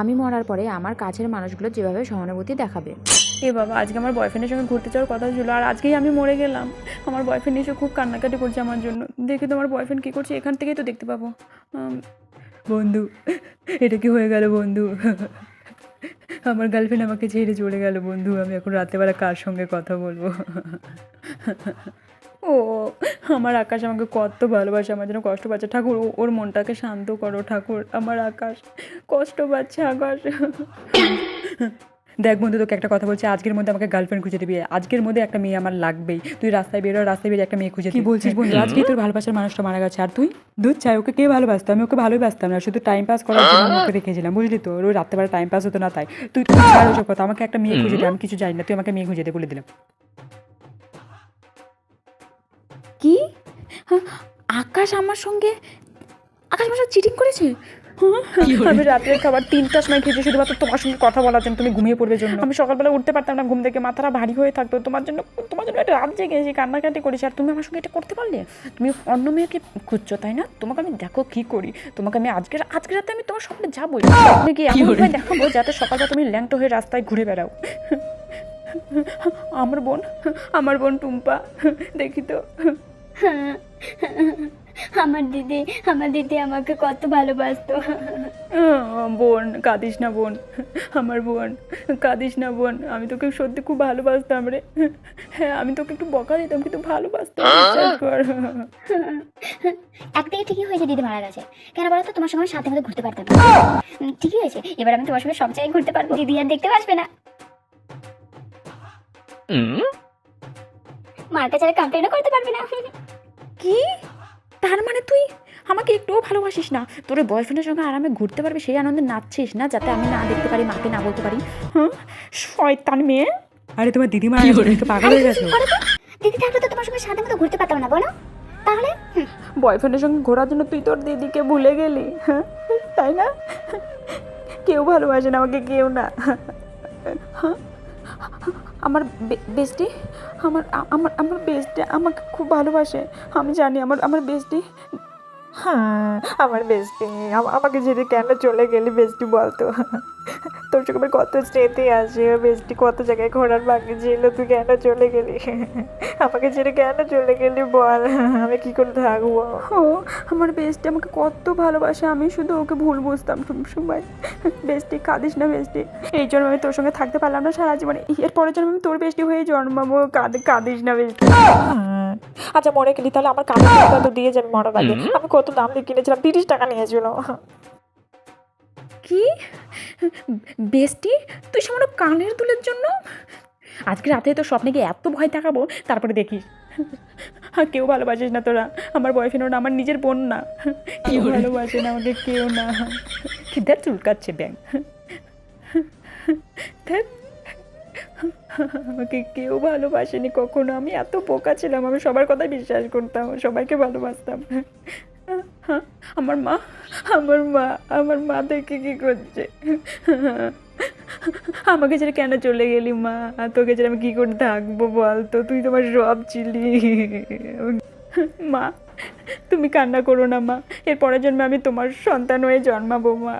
আমি মরার পরে আমার কাছের মানুষগুলো যেভাবে সহানুভূতি দেখাবে। এ বাবা, আজকে আমার বয়ফ্রেন্ডের সঙ্গে ঘুরতে যাওয়ার কথা ছিল আর আজকেই আমি মরে গেলাম। আমার বয়ফ্রেন্ড এসে খুব কান্নাকাটি করছে আমার জন্য। দেখে তোমার বয়ফ্রেন্ড কী করছে, এখান থেকেই তো দেখতে পাবো। বন্ধু, এটা কি হয়ে গেল বন্ধু? আমার গার্লফ্রেন্ড আমাকে ছেড়ে চলে গেল বন্ধু। আমি এখন রাত্রেবেলা কার সঙ্গে কথা বলব? আমার আকাশ আমাকে কত ভালোবাসে আমার জন্য কষ্ট পাচ্ছে। ঠাকুর ও- ওর মনটাকে শান্ত করো ঠাকুর আমার আকাশ। কষ্ট পাচ্ছে আকাশ। দেখ বন্ধু তোকে একটা কথা বলছি আজকের মধ্যে আমাকে গার্লফ্রেন্ড খুঁজে দিবি। আজকের মধ্যে একটা মেয়ে আমার লাগবেই। তুই রাস্তায় বেরো রাস্তায় বেরিয়ে একটা মেয়ে খুঁজে কি বলছিস বন্ধু? আজকে তোর ভালোবাসার মানুষটা মারা গেছে। আর তুই? দুধ চাই ওকে কে ভালোবাসতো? আমি ওকে ভালোই বাসতাম না। শুধু টাইম পাস করার জন্য ওকে রেখেছিলাম বুঝলি তো? ওই রাত্রেবেলা টাইম পাস হতো না তাই। তুই তুই ছাড় ওসব কথা আমাকে একটা মেয়ে খুঁজে দে আমি কিছু জানি না। তুই আমাকে মেয়ে খুঁজে দে বলে দিলাম। আকাশ আমার সঙ্গে আকাশ আমার সাথে চিটিং করেছে? হ্যাঁ, আমি রাতের খাবার তিনটার সময় খেয়েছি শুধুমাত্র তোমার সঙ্গে কথা বলার জন্য তুমি ঘুমিয়ে পড়বে জন্য। আমি সকালবেলা উঠতে পারতাম না ঘুম থেকে মাথাটা ভারী হয়ে থাকতো। তোমার জন্য তোমার জন্য একটা রাত জেগে এসে কান্নাকাটি করিস আর তুমি আমার সঙ্গে এটা করতে পারলে? তুমি অন্য মেয়েকে খুঁজছো তাই না? তোমাকে আমি দেখো কি করি। তোমাকে আমি আজকে আজকে রাতে আমি তোমার সামনে যাবোই। তুমি কি এমন উপায় দেখাবো যাতে সকালটা তুমি ল্যাংটো হয়ে রাস্তায় ঘুরে বেড়াও? আমার বোন আমার বোন টুম্পা দেখি তো। আমার দিদি আমার দিদি আমাকে কত ভালোবাসতো। বোন কাঁদিস না বোন আমার বোন কাঁদিস না বোন আমি তোকে সত্যি খুব ভালোবাসতাম রে। হ্যাঁ আমি তোকে একটু বকা দিতাম কিন্তু ভালোবাসতাম একদিকে ঠিকই হয়েছে দিদি মারা গেছে। কেন বলো তো তোমার সঙ্গে সাথে মধ্যে ঘুরতে পারতাম। ঠিকই হয়েছে। এবার আমি তোমার সঙ্গে সব জায়গায় ঘুরতে পারব। দিদি আর দেখতে পাসবে না। মার কাছে কমপ্লেনও করতে পারবে না। একটুও না? তোর বয়ফ্রেন্ডের সঙ্গে আরামে ঘুরতে পারবি সেই আনন্দে নাচছিস না যাতে আমি না দেখতে পারি মাকে না বলতে পারি। হ্যাঁ শয়তান মেয়ে। আরে তোমার দিদি মারা তো পাগল হয়ে গেছো। দিদি থাকলে তো তোমার সঙ্গে সাথে মতো ঘুরতে পারতাম না বলো। তাহলে? বয়ফ্রেন্ডের সঙ্গে ঘোরার জন্য তুই তোর দিদিকে ভুলে গেলি হ্যাঁ? তাই না? কেউ ভালোবাসে না আমাকে কেউ না। হ্যাঁ? আমার বেস্টি আমার আমার আমার বেস্টি আমাকে খুব ভালোবাসে। আমি জানি আমার আমার বেস্টি হ্যাঁ আমার বেস্টি আমাকে ছেড়ে কেন চলে গেলি বেস্টি বলতো। তোর আমার কত স্মৃতি আছে বেস্টি কত জায়গায় ঘোরার বাকি ছিল তুই কেন চলে গেলি? আমাকে ছেড়ে কেন চলে গেলি বল আমি কি করে থাকব? ও আমার বেস্টি আমাকে কত ভালোবাসে আমি শুধু ওকে ভুল বুঝতাম সব সময় বেস্টি কাঁদিস না বেস্টি এই জন্য আমি তোর সঙ্গে থাকতে পারলাম না সারা জীবনে। এর পরের জন্য আমি তোর বেস্টি হয়ে জন্মাবো কাঁদ কাঁদিস না বেস্টি আচ্ছা মরে গেলি তাহলে আমার কাপড় টাকা তো দিয়ে যাবে মরার আগে? আমি কত দাম দিয়ে কিনেছিলাম? তিরিশ টাকা নিয়েছিল। কি? বেস্টি তুই সামান্য কানের দুলের জন্য? আজকে রাতে তো স্বপ্নে গিয়ে এত ভয় দেখাবো তারপরে দেখিস। আর কেউ ভালোবাসিস না তোরা। আমার বয়ফ্রেন্ড ওটা আমার নিজের বোন না। কেউ ভালোবাসে না আমাকে কেউ না। খিদার চুলকাচ্ছে ব্যাং ধ্যাৎ। আমাকে কেউ ভালোবাসেনি, কখনো আমি এত বোকা ছিলাম, আমি সবার কথাই বিশ্বাস করতাম, সবাইকে ভালোবাসতাম। আমার মা আমার মা আমার মা দেখে কি করছে? আমাকে ছেড়ে কেন চলে গেলি মা? তোকে ছেড়ে আমি কি করে থাকব বল তো? তুই তোমার সব ছিলি। মা, তুমি কান্না করো না মা। এর পরের জন্মে আমি তোমার সন্তান হয়ে জন্মাবো মা।